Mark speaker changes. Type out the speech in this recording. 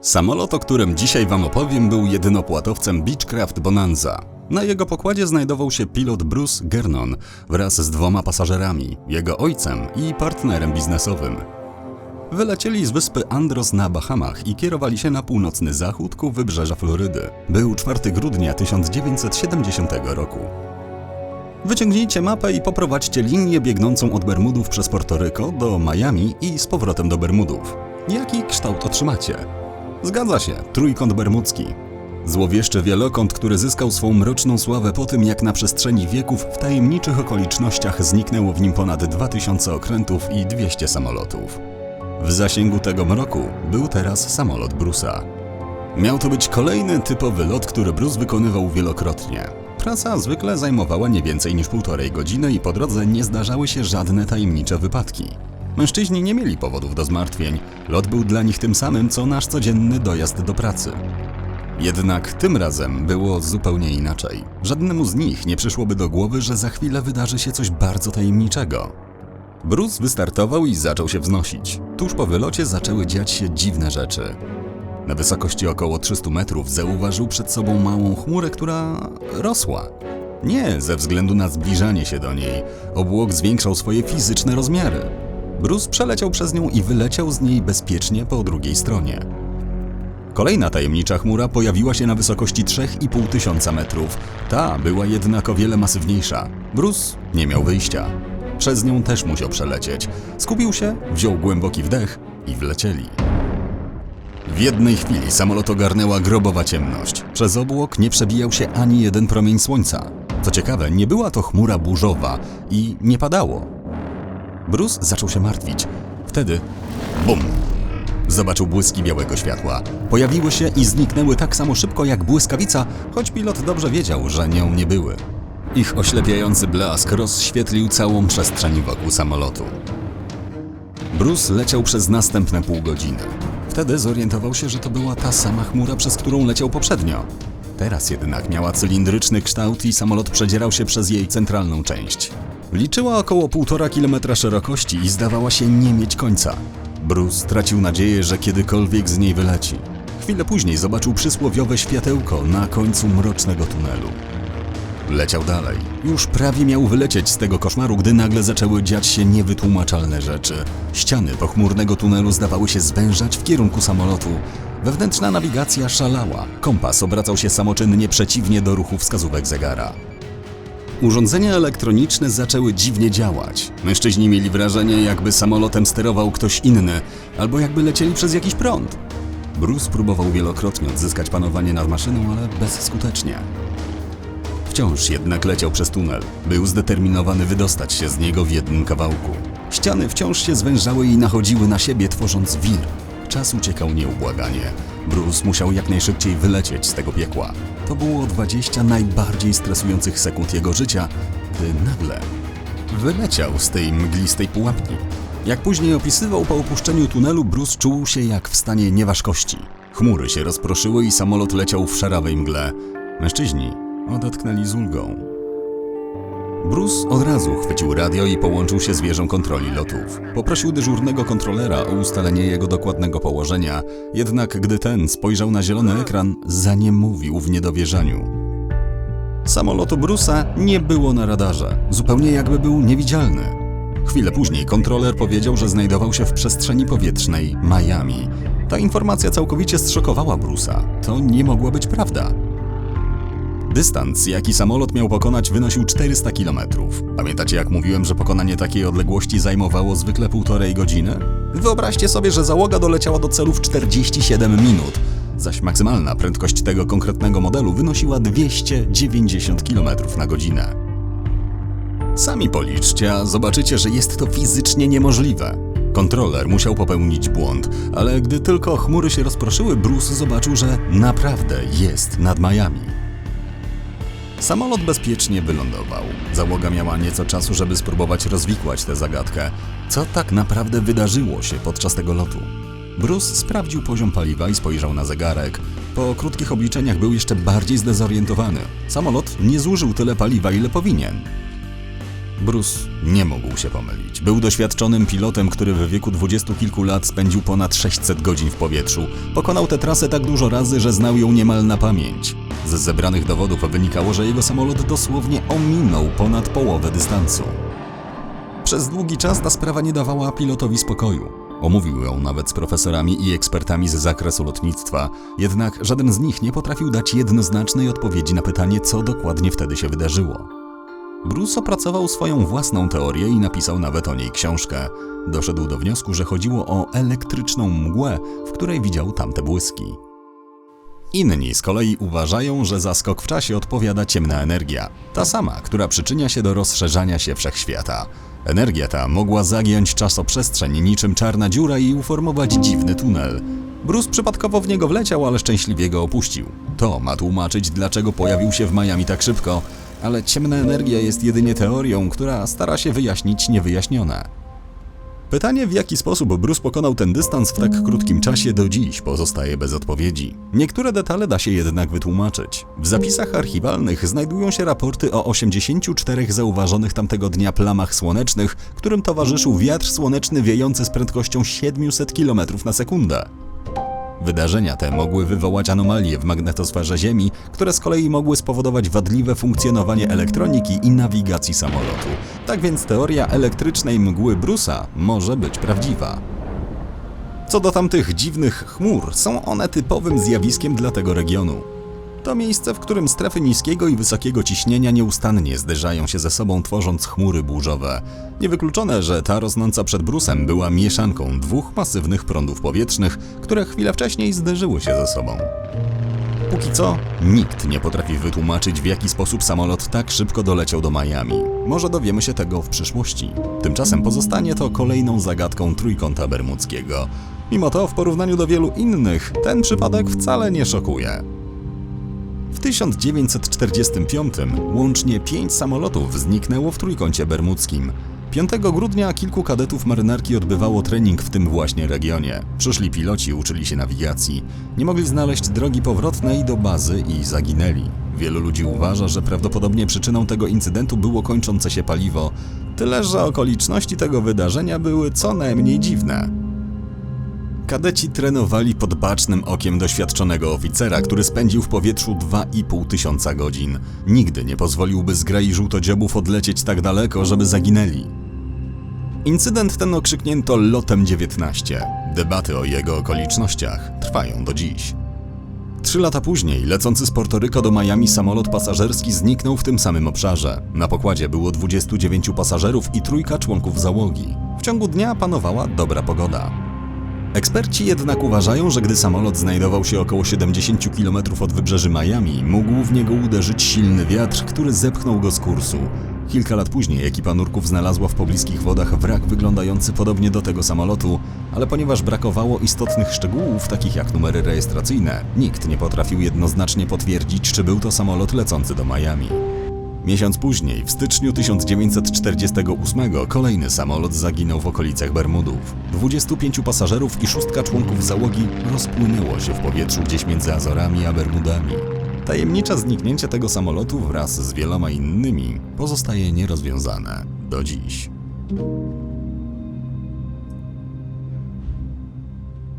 Speaker 1: Samolot, o którym dzisiaj Wam opowiem, był jedynopłatowcem Beechcraft Bonanza. Na jego pokładzie znajdował się pilot Bruce Gernon wraz z dwoma pasażerami, jego ojcem i partnerem biznesowym. Wylecieli z wyspy Andros na Bahamach i kierowali się na północny zachód ku wybrzeża Florydy. Był 4 grudnia 1970 roku. Wyciągnijcie mapę i poprowadźcie linię biegnącą od Bermudów przez Portoryko do Miami i z powrotem do Bermudów. Jaki kształt otrzymacie? Zgadza się, trójkąt bermudzki. Złowieszczy wielokąt, który zyskał swą mroczną sławę po tym, jak na przestrzeni wieków w tajemniczych okolicznościach zniknęło w nim ponad 2000 okrętów i 200 samolotów. W zasięgu tego mroku był teraz samolot Brusa. Miał to być kolejny typowy lot, który Bruce wykonywał wielokrotnie. Praca zwykle zajmowała nie więcej niż półtorej godziny i po drodze nie zdarzały się żadne tajemnicze wypadki. Mężczyźni nie mieli powodów do zmartwień. Lot był dla nich tym samym, co nasz codzienny dojazd do pracy. Jednak tym razem było zupełnie inaczej. Żadnemu z nich nie przyszłoby do głowy, że za chwilę wydarzy się coś bardzo tajemniczego. Bruce wystartował i zaczął się wznosić. Tuż po wylocie zaczęły dziać się dziwne rzeczy. Na wysokości około 300 metrów zauważył przed sobą małą chmurę, która rosła. Nie ze względu na zbliżanie się do niej, obłok zwiększał swoje fizyczne rozmiary. Bruce przeleciał przez nią i wyleciał z niej bezpiecznie po drugiej stronie. Kolejna tajemnicza chmura pojawiła się na wysokości 3,5 tysiąca metrów. Ta była jednak o wiele masywniejsza. Bruce nie miał wyjścia. Przez nią też musiał przelecieć. Skupił się, wziął głęboki wdech i wlecieli. W jednej chwili samolot ogarnęła grobowa ciemność. Przez obłok nie przebijał się ani jeden promień słońca. Co ciekawe, nie była to chmura burzowa i nie padało. Bruce zaczął się martwić. Wtedy bum! Zobaczył błyski białego światła. Pojawiły się i zniknęły tak samo szybko jak błyskawica, choć pilot dobrze wiedział, że nią nie były. Ich oślepiający blask rozświetlił całą przestrzeń wokół samolotu. Bruce leciał przez następne pół godziny. Wtedy zorientował się, że to była ta sama chmura, przez którą leciał poprzednio. Teraz jednak miała cylindryczny kształt i samolot przedzierał się przez jej centralną część. Liczyła około 1,5 kilometra szerokości i zdawała się nie mieć końca. Bruce stracił nadzieję, że kiedykolwiek z niej wyleci. Chwilę później zobaczył przysłowiowe światełko na końcu mrocznego tunelu. Leciał dalej. Już prawie miał wylecieć z tego koszmaru, gdy nagle zaczęły dziać się niewytłumaczalne rzeczy. Ściany pochmurnego tunelu zdawały się zwężać w kierunku samolotu. Wewnętrzna nawigacja szalała. Kompas obracał się samoczynnie przeciwnie do ruchu wskazówek zegara. Urządzenia elektroniczne zaczęły dziwnie działać. Mężczyźni mieli wrażenie, jakby samolotem sterował ktoś inny, albo jakby lecieli przez jakiś prąd. Bruce próbował wielokrotnie odzyskać panowanie nad maszyną, ale bezskutecznie. Wciąż jednak leciał przez tunel. Był zdeterminowany wydostać się z niego w jednym kawałku. Ściany wciąż się zwężały i nachodziły na siebie, tworząc wir. Czas uciekał nieubłaganie. Bruce musiał jak najszybciej wylecieć z tego piekła. To było 20 najbardziej stresujących sekund jego życia, gdy nagle wyleciał z tej mglistej pułapki. Jak później opisywał po opuszczeniu tunelu, Bruce czuł się jak w stanie nieważkości. Chmury się rozproszyły i samolot leciał w szarawej mgle. Mężczyźni odetchnęli z ulgą. Bruce od razu chwycił radio i połączył się z wieżą kontroli lotów. Poprosił dyżurnego kontrolera o ustalenie jego dokładnego położenia, jednak gdy ten spojrzał na zielony ekran, zaniemówił w niedowierzaniu. Samolotu Brusa nie było na radarze, zupełnie jakby był niewidzialny. Chwilę później kontroler powiedział, że znajdował się w przestrzeni powietrznej Miami. Ta informacja całkowicie zszokowała Brusa. To nie mogła być prawda. Dystans, jaki samolot miał pokonać, wynosił 400 km. Pamiętacie, jak mówiłem, że pokonanie takiej odległości zajmowało zwykle półtorej godziny? Wyobraźcie sobie, że załoga doleciała do celu w 47 minut, zaś maksymalna prędkość tego konkretnego modelu wynosiła 290 km na godzinę. Sami policzcie, a zobaczycie, że jest to fizycznie niemożliwe. Kontroler musiał popełnić błąd, ale gdy tylko chmury się rozproszyły, Bruce zobaczył, że naprawdę jest nad Miami. Samolot bezpiecznie wylądował. Załoga miała nieco czasu, żeby spróbować rozwikłać tę zagadkę. Co tak naprawdę wydarzyło się podczas tego lotu? Bruce sprawdził poziom paliwa i spojrzał na zegarek. Po krótkich obliczeniach był jeszcze bardziej zdezorientowany. Samolot nie zużył tyle paliwa, ile powinien. Bruce nie mógł się pomylić. Był doświadczonym pilotem, który w wieku dwudziestu kilku lat spędził ponad 600 godzin w powietrzu. Pokonał tę trasę tak dużo razy, że znał ją niemal na pamięć. Z zebranych dowodów wynikało, że jego samolot dosłownie ominął ponad połowę dystansu. Przez długi czas ta sprawa nie dawała pilotowi spokoju. Omówił ją nawet z profesorami i ekspertami z zakresu lotnictwa, jednak żaden z nich nie potrafił dać jednoznacznej odpowiedzi na pytanie, co dokładnie wtedy się wydarzyło. Bruce opracował swoją własną teorię i napisał nawet o niej książkę. Doszedł do wniosku, że chodziło o elektryczną mgłę, w której widział tamte błyski. Inni z kolei uważają, że za skok w czasie odpowiada ciemna energia, ta sama, która przyczynia się do rozszerzania się wszechświata. Energia ta mogła zagiąć czasoprzestrzeń niczym czarna dziura i uformować dziwny tunel. Bruce przypadkowo w niego wleciał, ale szczęśliwie go opuścił. To ma tłumaczyć, dlaczego pojawił się w Miami tak szybko, ale ciemna energia jest jedynie teorią, która stara się wyjaśnić niewyjaśnione. Pytanie, w jaki sposób Bruce pokonał ten dystans w tak krótkim czasie, do dziś pozostaje bez odpowiedzi. Niektóre detale da się jednak wytłumaczyć. W zapisach archiwalnych znajdują się raporty o 84 zauważonych tamtego dnia plamach słonecznych, którym towarzyszył wiatr słoneczny wiejący z prędkością 700 km na sekundę. Wydarzenia te mogły wywołać anomalie w magnetosferze Ziemi, które z kolei mogły spowodować wadliwe funkcjonowanie elektroniki i nawigacji samolotu. Tak więc teoria elektrycznej mgły Brusa może być prawdziwa. Co do tamtych dziwnych chmur, są one typowym zjawiskiem dla tego regionu. To miejsce, w którym strefy niskiego i wysokiego ciśnienia nieustannie zderzają się ze sobą, tworząc chmury burzowe. Niewykluczone, że ta rosnąca przed brusem była mieszanką dwóch masywnych prądów powietrznych, które chwilę wcześniej zderzyły się ze sobą. Póki co, nikt nie potrafi wytłumaczyć, w jaki sposób samolot tak szybko doleciał do Miami. Może dowiemy się tego w przyszłości. Tymczasem pozostanie to kolejną zagadką trójkąta bermudzkiego. Mimo to, w porównaniu do wielu innych, ten przypadek wcale nie szokuje. W 1945 łącznie pięć samolotów zniknęło w trójkącie bermudzkim. 5 grudnia kilku kadetów marynarki odbywało trening w tym właśnie regionie. Przyszli piloci uczyli się nawigacji. Nie mogli znaleźć drogi powrotnej do bazy i zaginęli. Wielu ludzi uważa, że prawdopodobnie przyczyną tego incydentu było kończące się paliwo. Tyle, że okoliczności tego wydarzenia były co najmniej dziwne. Kadeci trenowali pod bacznym okiem doświadczonego oficera, który spędził w powietrzu 2,5 tysiąca godzin. Nigdy nie pozwoliłby zgrai żółtodziobów odlecieć tak daleko, żeby zaginęli. Incydent ten okrzyknięto Lotem 19. Debaty o jego okolicznościach trwają do dziś. Trzy lata później, lecący z Portoryko do Miami samolot pasażerski zniknął w tym samym obszarze. Na pokładzie było 29 pasażerów i trójka członków załogi. W ciągu dnia panowała dobra pogoda. Eksperci jednak uważają, że gdy samolot znajdował się około 70 km od wybrzeży Miami, mógł w niego uderzyć silny wiatr, który zepchnął go z kursu. Kilka lat później ekipa nurków znalazła w pobliskich wodach wrak wyglądający podobnie do tego samolotu, ale ponieważ brakowało istotnych szczegółów, takich jak numery rejestracyjne, nikt nie potrafił jednoznacznie potwierdzić, czy był to samolot lecący do Miami. Miesiąc później, w styczniu 1948, kolejny samolot zaginął w okolicach Bermudów. 25 pasażerów i szóstka członków załogi rozpłynęło się w powietrzu gdzieś między Azorami a Bermudami. Tajemnicze zniknięcie tego samolotu wraz z wieloma innymi pozostaje nierozwiązane do dziś.